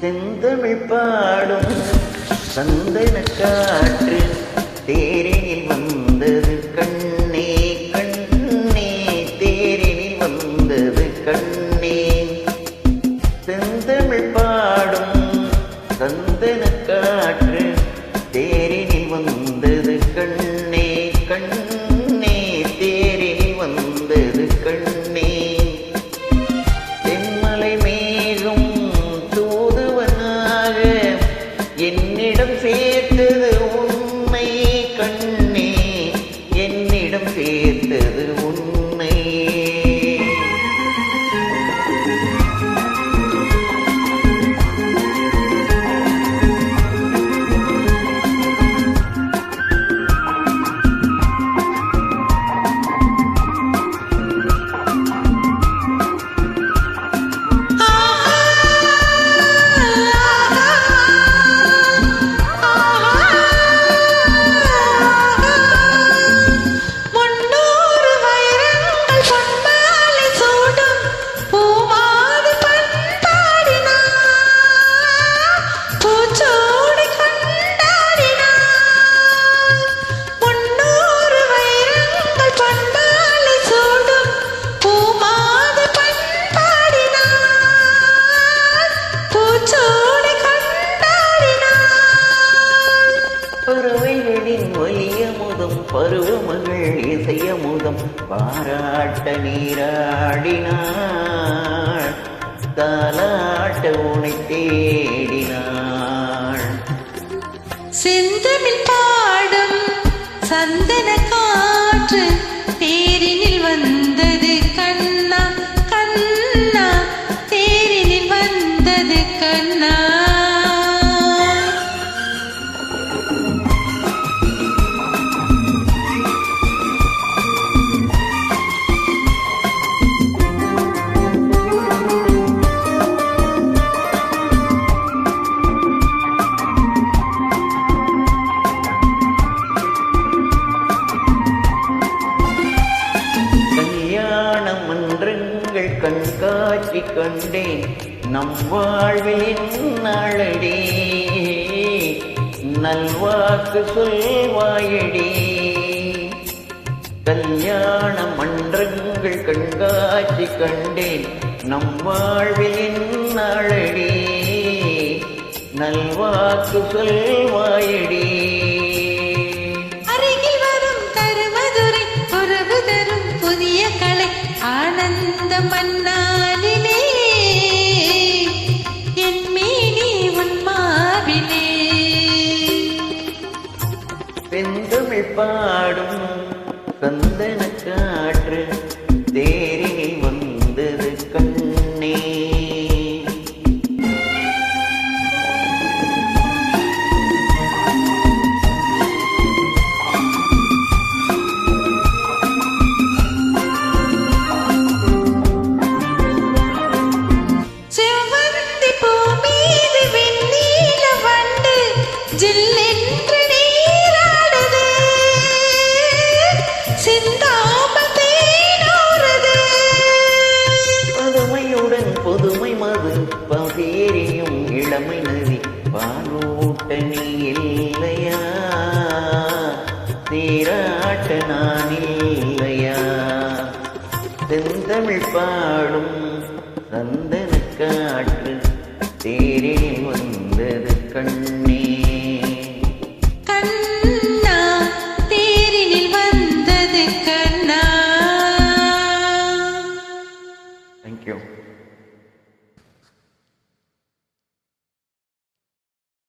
செந்தமிழ் பாடும் சந்தன காற்று தேரில் ஒலியமுதம் பருவமகள் இசையமுதம் பாராட்ட நீராடினாள் தாலாட்ட உனை தேடினாள். செந்தமிழ் பாடும் சந்தன மன்றங்கள் கண்காட்சி கண்டேன். நம் வாழ்வில் நாளடி நல்வாக்கு சொல்வாயடி. கல்யாண மன்றங்கள் கண்காட்சி கண்டேன். நம் வாழ்வில் நாளடி நல்வாக்கு சொல்வாயடி. அருகில் வரும் கருமதுரை உறவு தரும் புதிய கலை. ஆனந்த மன்னா பகேரியும் இளமை நதி பாலூட்ட நீ இல்லையா? நீராட்ட நான் இல்லையா? செந்தமிழ் பாடும் சந்தன காற்று தேரே வந்தது கண்ணீர்.